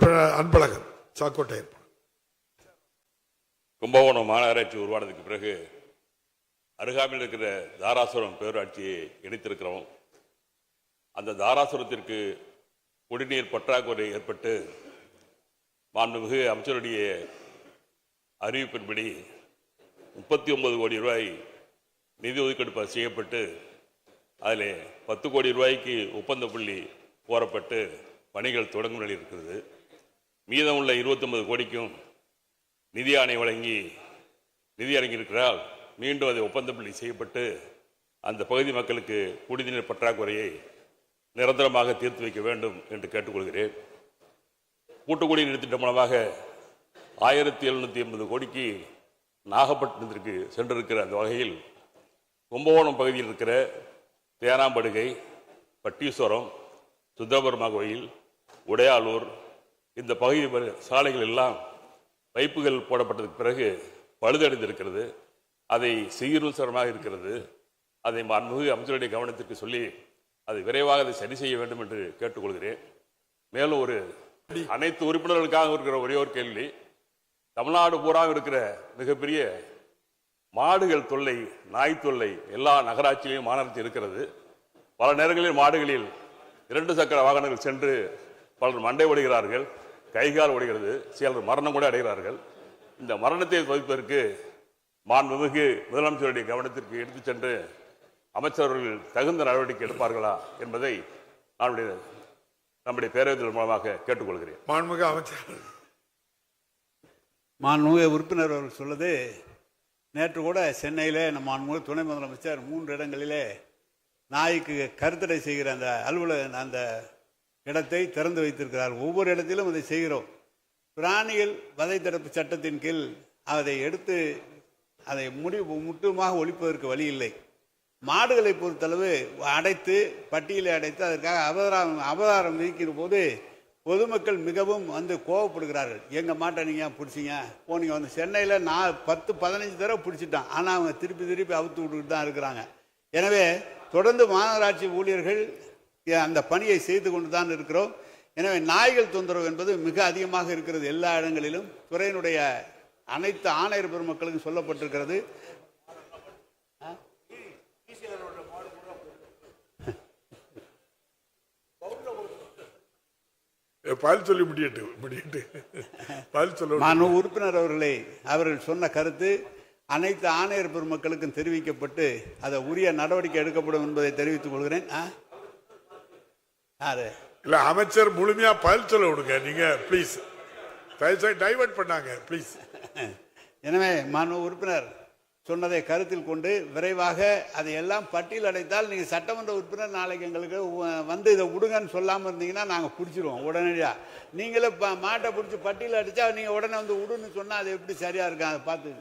அன்பழகன் சாக்கோட்டை கும்பகோணம் மாநகராட்சி உருவானதுக்கு பிறகு அருகாமையில் இருக்கிற தாராசுரம் பேரூராட்சியை இணைத்திருக்கிறோம். அந்த தாராசுரத்திற்கு குடிநீர் பற்றாக்குறை ஏற்பட்டு மாண்புமிகு அமைச்சருடைய அறிவிப்பின்படி முப்பத்தி ஒன்பது கோடி ரூபாய் நிதி ஒதுக்கீடு செய்யப்பட்டு அதில் பத்து கோடி ரூபாய்க்கு ஒப்பந்த புள்ளி கோரப்பட்டு பணிகள் தொடங்கும் நிலையில் இருக்கிறது. மீதம் உள்ள இருபத்தொன்பது கோடிக்கும் நிதி ஆணை வழங்கி நிதி இறங்கியிருக்கிறால் மீண்டும் அதை ஒப்பந்தப்பள்ளி செய்யப்பட்டு அந்த பகுதி மக்களுக்கு குடிநீர் பற்றாக்குறையை நிரந்தரமாக தீர்த்து வைக்க வேண்டும் என்று கேட்டுக்கொள்கிறேன். கூட்டுக்குடி குடிநீர் திட்டம் மூலமாக ஆயிரத்தி எழுநூற்றி எண்பது கோடிக்கு நாகப்பட்டினத்திற்கு சென்றிருக்கிற அந்த வகையில் கும்பகோணம் பகுதியில் இருக்கிற தேனாம்படுகை பட்டீஸ்வரம் சுந்தரபுரமா கோயில் உடையாளூர் இந்த பகுதி சாலைகள் எல்லாம் பைப்புகள் போடப்பட்டதுக்கு பிறகு பழுதடைந்திருக்கிறது. அதை சீர்வசரமாக இருக்கிறது. அதை மாண்புமிகு அமைச்சருடைய கவனத்திற்கு சொல்லி அதை விரைவாக அதை சரி செய்ய வேண்டும் என்று கேட்டுக்கொள்கிறேன். மேலும் ஒரு அனைத்து உறுப்பினர்களுக்காக இருக்கிற ஒரே ஒரு கேள்வி. தமிழ்நாடு பூரா இருக்கிற மிகப்பெரிய மாடுகள் தொல்லை நாய் தொல்லை எல்லா நகராட்சியிலையும் மாநகராட்சி இருக்கிறது. பல நேரங்களில் மாடுகளில் இரண்டு சக்கர வாகனங்கள் சென்று பலர் மண்டை ஒடுகிறார்கள் கைகால் ஒடுகிறது சிலர் மரணம் கூட அடைகிறார்கள். இந்த மரணத்தை தவிர்ப்பதற்கு மாண்புமிகு முதலமைச்சருடைய கவனத்திற்கு எடுத்துச் சென்று அமைச்சர்கள் தகுந்த நடவடிக்கை எடுப்பார்களா என்பதை நம்முடைய நம்முடைய பேரவைகள் மூலமாக கேட்டுக்கொள்கிறேன். மாண்புமிகு அமைச்சர் மாண்புமிகு உறுப்பினர் அவர்கள் சொல்லுது நேற்று கூட சென்னையிலே நம்ம மாண்புமிகு துணை முதலமைச்சர் மூன்று இடங்களிலே நாய்க்கு கருத்தடை செய்கிற அந்த அலுவலக அந்த இடத்தை திறந்து வைத்திருக்கிறார். ஒவ்வொரு இடத்திலும் அதை செய்கிறோம். பிராணிகள் வதை தடுப்பு சட்டத்தின் கீழ் அதை எடுத்து அதை முடிவு முற்றுமாக ஒழிப்பதற்கு வழி இல்லை. மாடுகளை பொறுத்தளவு அடைத்து பட்டியலை அடைத்து அதற்காக அபதாரம் அபதாரம் விதிக்கிற போது பொதுமக்கள் மிகவும் வந்து கோவப்படுகிறார்கள். எங்கள் மாட்டை நீங்கள் பிடிச்சிங்க? போனீங்க வந்து சென்னையில் நான் பத்து பதினஞ்சு தடவை பிடிச்சிட்டான். ஆனால் அவங்க திருப்பி திருப்பி அவுத்து விட்டுக்கிட்டு தான் இருக்கிறாங்க. எனவே தொடர்ந்து மாநகராட்சி ஊழியர்கள் அந்த பணியை செய்து கொண்டு தான் இருக்கிறோம். எனவே நாய்கள் தொந்தரவு என்பது மிக அதிகமாக இருக்கிறது எல்லா இடங்களிலும். துறையினுடைய அனைத்து ஆணையர் பெருமக்களுக்கும் சொல்லப்பட்டிருக்கிறது. பதில் சொல்லி முடியட்டு முடியட்டு. பதில் சொல்ல மாண்பு உறுப்பினர் அவர்களை அவர்கள் சொன்ன கருத்து அனைத்து ஆணையர் பெருமக்களுக்கும் தெரிவிக்கப்பட்டு அதை உரிய நடவடிக்கை எடுக்கப்படும் என்பதை தெரிவித்துக் கொள்கிறேன்? யாரு? இல்ல அமைச்சர் முழுமையா பதில் சொல்ல விடுங்க. நீங்க ப்ளீஸ் டைவர்ட் பண்ணாங்க ப்ளீஸ் எனவே மாண்பு உறுப்பினர் சொன்னதை கருத்தில் கொண்டு விரைவாக அதை எல்லாம் பட்டியல் அடைத்தால் நீங்கள் சட்டமன்ற உறுப்பினர் நாளைக்கு எங்களுக்கு வந்து இதை விடுங்கன்னு சொல்லாமல் இருந்தீங்கன்னா நாங்கள் பிடிச்சிருவோம் உடனடியாக நீங்களே ப- மாட்டை பிடிச்சி பட்டியல் அடித்தா நீங்கள் உடனே வந்து விடுன்னு சொன்னால் அது எப்படி சரியாக இருக்கும்? அதை பார்த்து.